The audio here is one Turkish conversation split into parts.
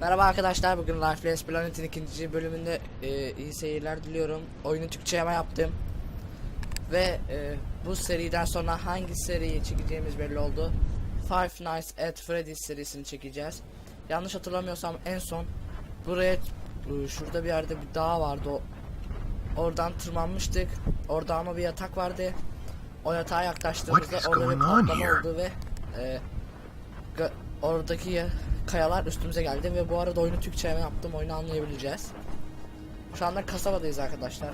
Merhaba arkadaşlar bugün Lifeless Planet'in ikinci bölümünde e, iyi seyirler diliyorum. Oyunu Türkçe'ye yaptım. Ve e, bu seriden sonra hangi seriyi çekeceğimiz belli oldu. Five Nights at Freddy's serisini çekeceğiz. Yanlış hatırlamıyorsam en son buraya e, şurada bir yerde bir dağ vardı. O, oradan tırmanmıştık. Orada ama bir yatak vardı. O yatağa yaklaştığımızda orada bir patlama oldu ve e, oradaki ya- kayalar üstümüze geldi ve bu arada oyunu Türkçe yaptım oyunu anlayabileceğiz. Şu anda kasabadayız arkadaşlar.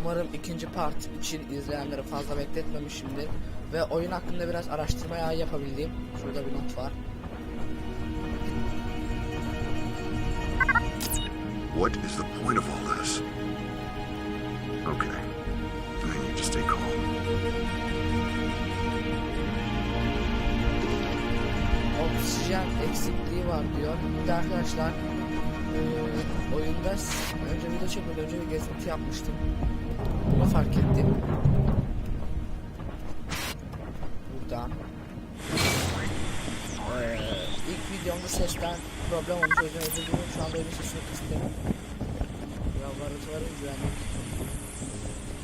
Umarım ikinci part için izleyenleri fazla bekletmemişimdir ve oyun hakkında biraz araştırma ya- yapabildiğim. Şurada bir not var. What is the point of all this? Okay. Then you just stay calm. Oksijen eksikliği var diyor. Bir de arkadaşlar eee, oyunda önce video çekmeden önce bir gezinti yapmıştım. Bunu fark ettim. Burada. Eee ilk videomda sesten problem olmuş. O yüzden özür diliyorum. Şu anda oyunun sesini kıstım. Laboratuvarın güvenlik.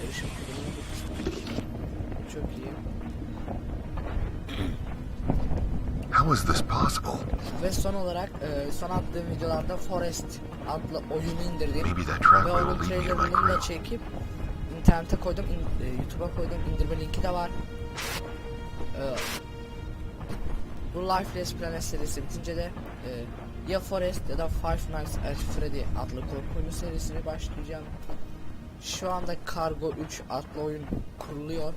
Erişim kurulunu kıstım. Çok iyi. How is this possible? Ve son olarak e, son attığım videolarda Forest adlı oyunu indirdim. Maybe that Ve onun will lead me to my trailerını da crew. çekip internete koydum, in- e, YouTube'a koydum, indirme linki de var. E, bu Lifeless Planet serisi bitince de e, ya Forest ya da Five Nights at Freddy adlı korku oyunu serisine başlayacağım. Şu anda Cargo 3 adlı oyun kuruluyor.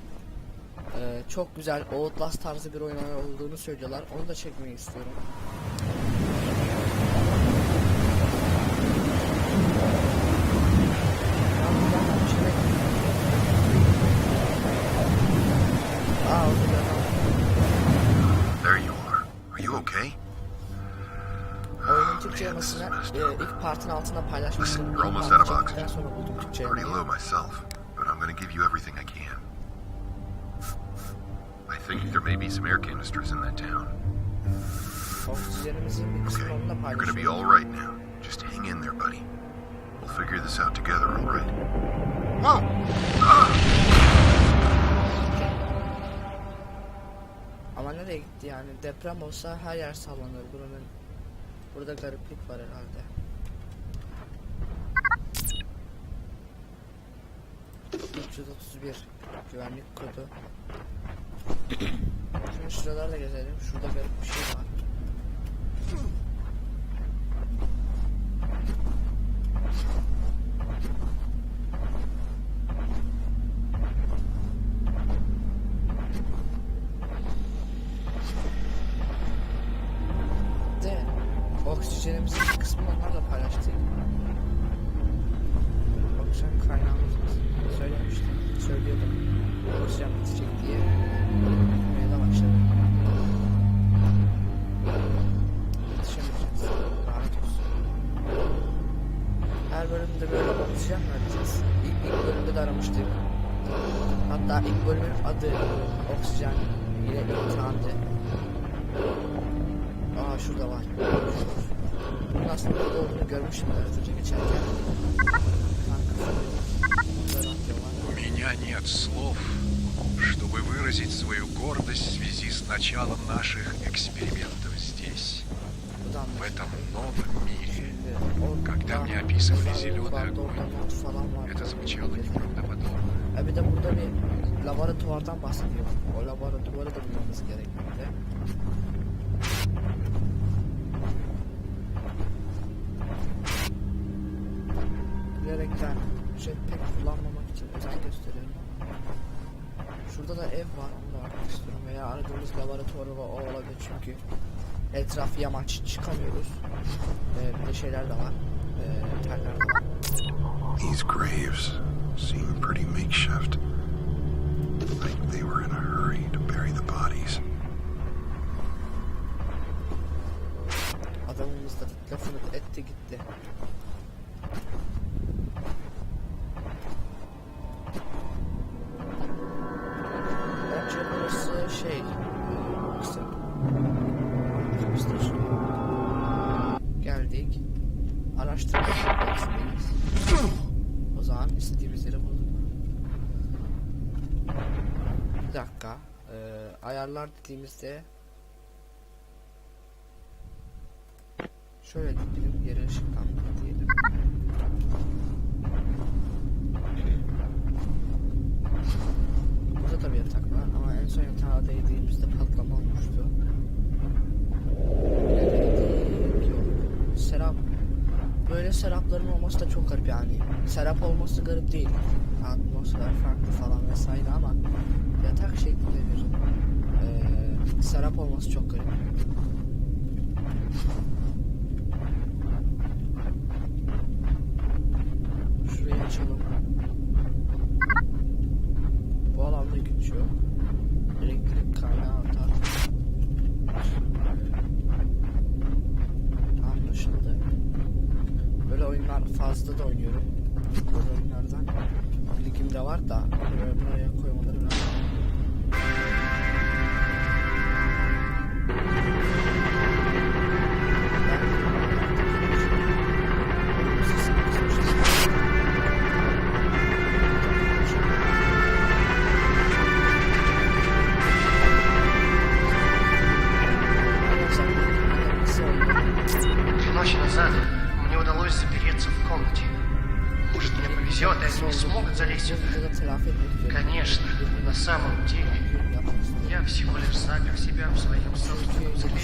E, çok güzel Outlast tarzı bir oyun olduğunu söylüyorlar. Onu da çekmeyi istiyorum. Aa, orada bir adam. There you are. Are you okay? Oyunun Türkçe yamasını e, ilk partın altına paylaşmıştım. Listen, İlk partı out of çektikten oxygen. sonra buldum Türkçe Pretty yamayı. low myself, but I'm gonna give you everything I can. Think there may be some air canisters in that town. Bir Okay, you're gonna be all right now. Just hang in there, buddy. We'll figure this out together, all right? Whoa! Ama nereye gitti yani? Deprem olsa her yer sallanır buranın. Burada gariplik var herhalde. ...331 güvenlik kodu. Şimdi şuralarda gezelim. Şurada garip bir şey var. De oksijenimizin bir kısmını onlarla paylaştık. Oksijen kaynağımız söylemiştim. Söylüyordum. Oksijen bitecek diye. Bitmeye de başladı. Yetişemeyeceğiz. Lanet olsun. Her bölümde böyle oksijen mi arayacağız? İlk, ilk bölümde de aramıştık. Hatta ilk bölümün adı oksijen ile imtihandı. Aa şurada var. Bunun aslında burada olduğunu görmüştüm önce geçerken. Выразить свою гордость в связи с началом наших экспериментов здесь, в этом новом мире. Когда мне описывали зеленый огонь, это звучало неправдоподобно. E. Bilerekten jetpack kullanmamak için özen gösteriyorum. Şurada da ev var onu da aramak istiyorum veya aradığımız laboratuvarı o o olabilir çünkü etraf yamaç çıkamıyoruz. Ee, bir de şeyler de var. Ee, teller de var. These graves seem pretty makeshift. Like they were in a hurry to bury the bodies. Adamımız da lafını etti gitti. Araştırma merkezindeyiz. O zaman istediğimiz yere bulduk. Bir dakika. Ee, ayarlar dediğimizde şöyle diyelim yere ışıklandırma diyelim. Burada da bir yatak var ama en son yatağa değdiğimizde patlama olmuştu. Nereydik? Yok. Böyle serapların olması da çok garip yani. Serap olması garip değil. Atmosfer farklı falan vesaire ama yatak şeklinde bir eee serap olması çok garip. Şurayı açalım. Bu alanda güç yok. Fazla da oynuyorum. Oyunlardan bilgim de var da buraya, buraya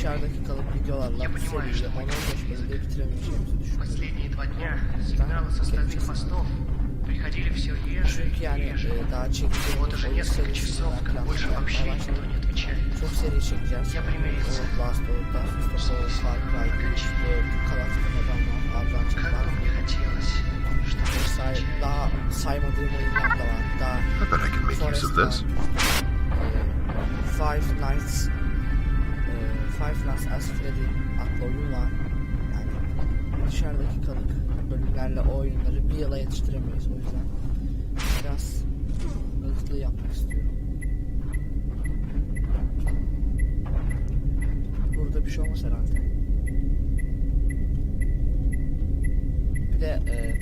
ikişer dakikalık videolarla bu seriyi 10-15 bölümde bitiremeyeceğimizi düşünüyorum. Приходили все реже и реже. Вот уже несколько часов, как больше вообще никто не отвечает. Я примирился. Как бы мне хотелось, чтобы I bet I can make use of this. Five nights Five Nights at Freddy adlı oyun var. Yani dışarıdaki kalık bölümlerle o oyunları bir yıla yetiştiremeyiz o yüzden biraz hızlı yapmak istiyorum. Burada bir şey olmaz herhalde. Bir de e, e,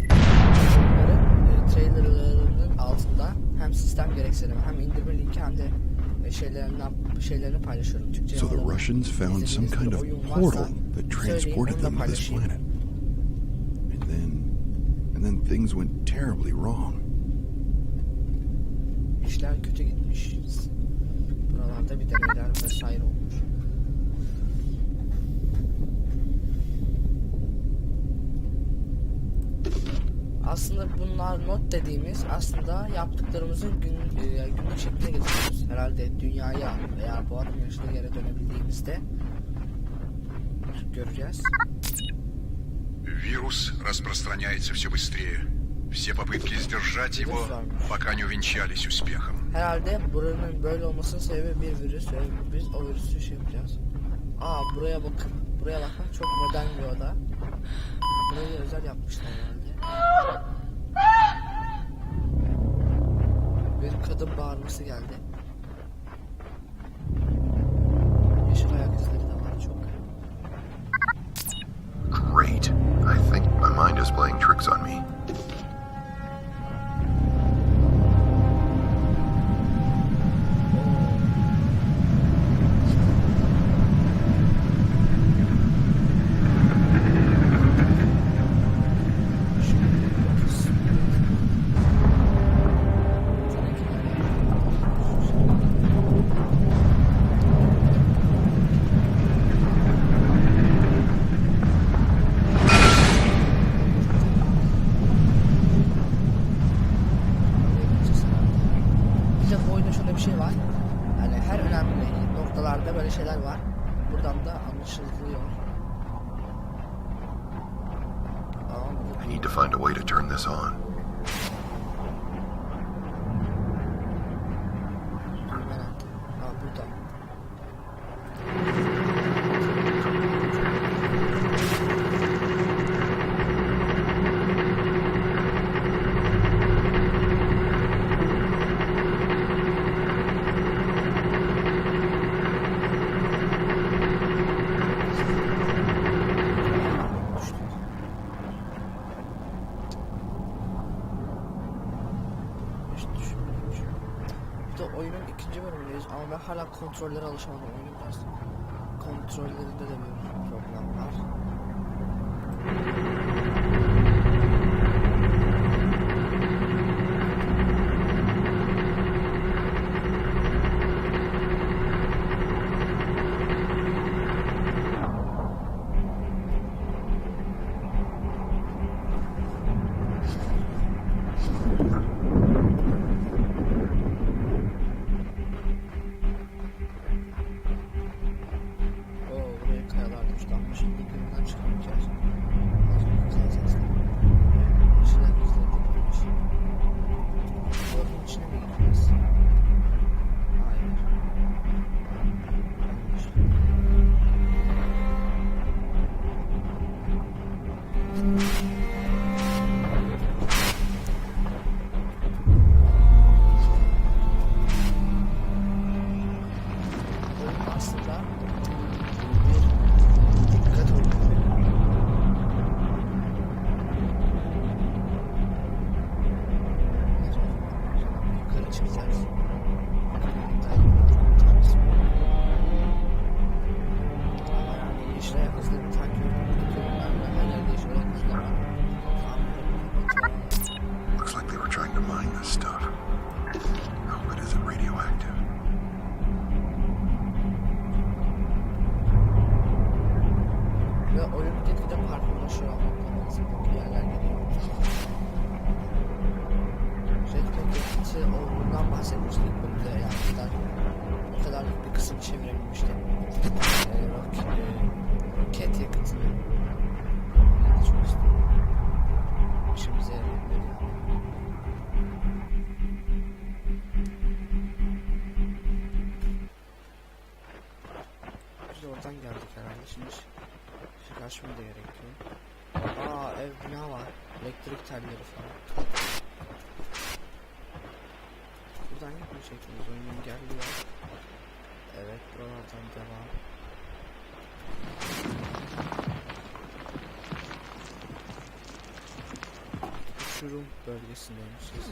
trailerlarının altında hem sistem gereksinimi hem indirme linki hem de şeylerinden şeylerini paylaşıyorum. Türkçe So the. Russians found some kind of portal that transported them to this planet. And then, and then things went terribly wrong. İşler kötü gitmiş. Buralarda bir vesaire olmuş. Aslında bunlar not dediğimiz aslında yaptıklarımızın gün, e, günlük şekline getiriyoruz. Herhalde dünyaya veya bu adam yaşadığı yere dönebildiğimizde göreceğiz. Вирус распространяется все быстрее. Все попытки сдержать его пока не увенчались успехом. Herhalde buranın böyle olmasının sebebi bir virüs ve biz o virüsü şey yapacağız. Aa buraya bakın. Buraya bakmak çok modern bir oda. Burayı özel yapmışlar herhalde. Bir kadın bağırması geldi. Yeşil ayak izleri de var çok. Great. I think my mind is playing tricks on me. Need to find a way to turn this on. Hatta oyunun ikinci bölümündeyiz ama ben hala kontrollere alışamadım oyunun dersi. Kontrollerinde de bir problem var. Olduğundan bahsetmiştik bölümde yani kadar o kadarlık bir kısım çevirebilmiştik. Ee, rock, e, roket yakıtını çok yani. Biz de oradan geldik herhalde şimdi. Işık açmaya da gerek yok. Aa ev bina var. Elektrik telleri falan. Buradan gitmeyecek miyiz? Oyun engelliyor. Evet buralardan devam. Uçurum bölgesindeymişiz.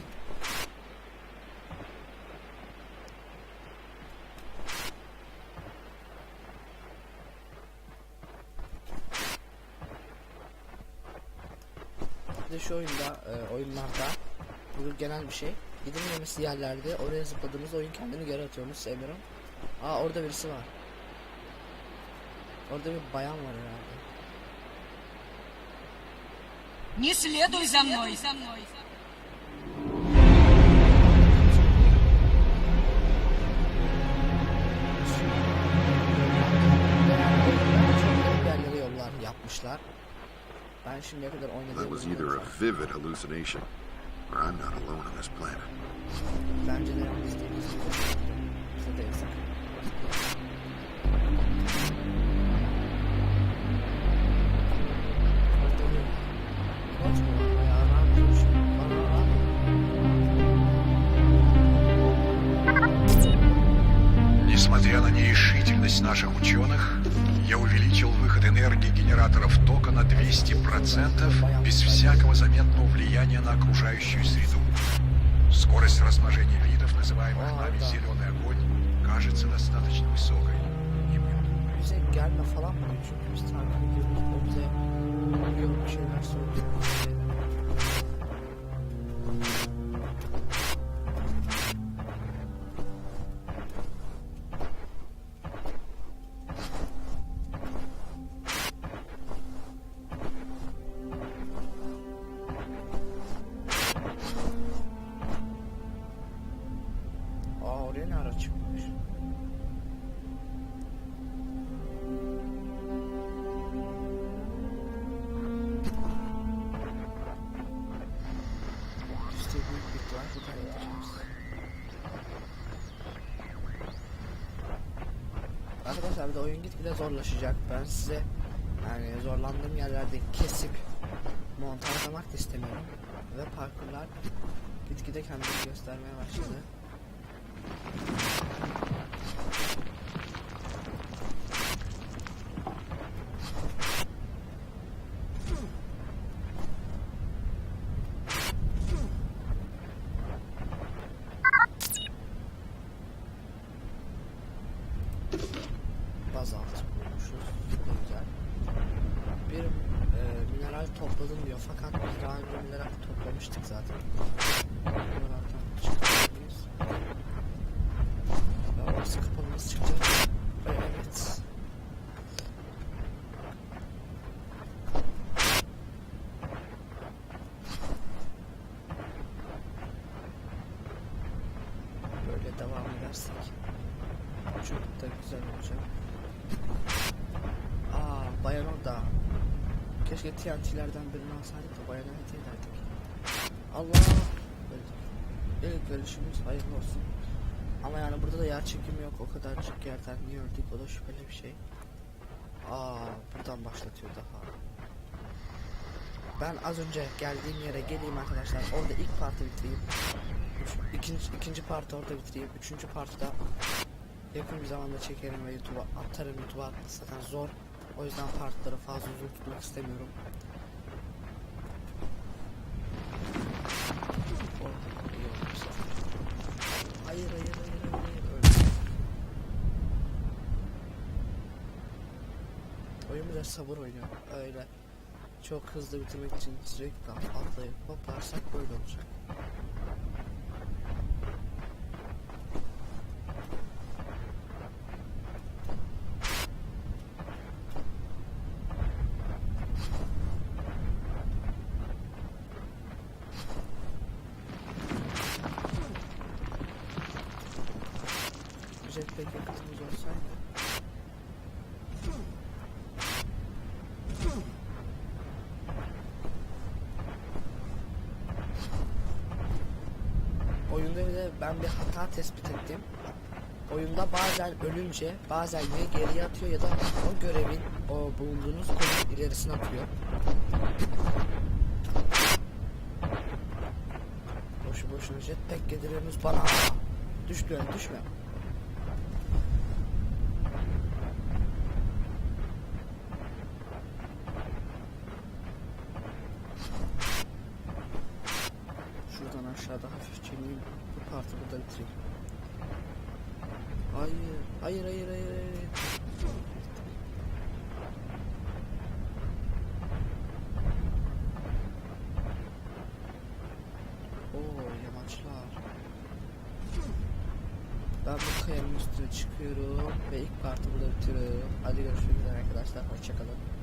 Bir de şu oyunda, e, oyunlarda bu genel bir şey Gidilmemesi yerlerde oraya zıpladığımız oyun kendini geri atıyormuş sevmiyorum. Aa orada birisi var. Orada bir bayan var herhalde. Не следуй за мной. Çok garip yerlere yollar yapmışlar. Ben şimdiye kadar oynadığım That was either a oyunlarda- vivid hallucination, I'm not alone on this planet. Несмотря на нерешительность наших ученых, генераторов тока на 200% без всякого заметного влияния на окружающую среду. Скорость размножения видов, называемых нами зеленый огонь, кажется достаточно высокой. Bize falan mı diyor? Çünkü biz takip ediyoruz. O bize yok bir şeyler söylüyor. Arkadaşlar bir de oyun gitgide zorlaşacak. Ben size yani zorlandığım yerlerde kesip montajlamak da istemiyorum. Ve parkurlar gitgide kendini göstermeye başladı. Bulmuşuz. Güzel. Bir e, mineral topladım diyor fakat biz daha önce mineral toplamıştık zaten. Böyle devam edersek çok da güzel olacak. Bayan orada. Keşke TNT'lerden birini alsaydık da bayana hediye ederdik. Allah! İlk ölüşümüz hayırlı olsun. Ama yani burada da yer çekimi yok. O kadarcık yerden niye öldük? O da şüpheli bir şey. Aa buradan başlatıyor daha. Ben az önce geldiğim yere geleyim arkadaşlar. Orada ilk partı bitireyim. Üç, ikinci, ikinci partı orada bitireyim. Üçüncü partı da yakın bir zamanda çekerim ve YouTube'a atarım. YouTube'a zaten zor. O yüzden partları fazla uzun tutmak istemiyorum. Hayır hayır hayır hayır hayır. Oyun biraz sabır oynuyor. Öyle. Çok hızlı bitirmek için sürekli atlayıp hoplarsak böyle olacak. Jetpack yakıtımız olsaydı. Oyunda bir ben bir hata tespit ettim. Oyunda bazen ölünce bazen ya geriye atıyor ya da o görevin o bulunduğunuz konunun ilerisine atıyor. Boşu boşuna jetpack gediriyorsunuz bana. Düşme düşme. Bu partı burada bitireyim. Hayır, hayır, hayır, hayır, hayır. Oo, yamaçlar. Ben bu kayanın üstüne çıkıyorum ve ilk partı burada bitiriyorum. Hadi görüşmek üzere arkadaşlar, hoşçakalın.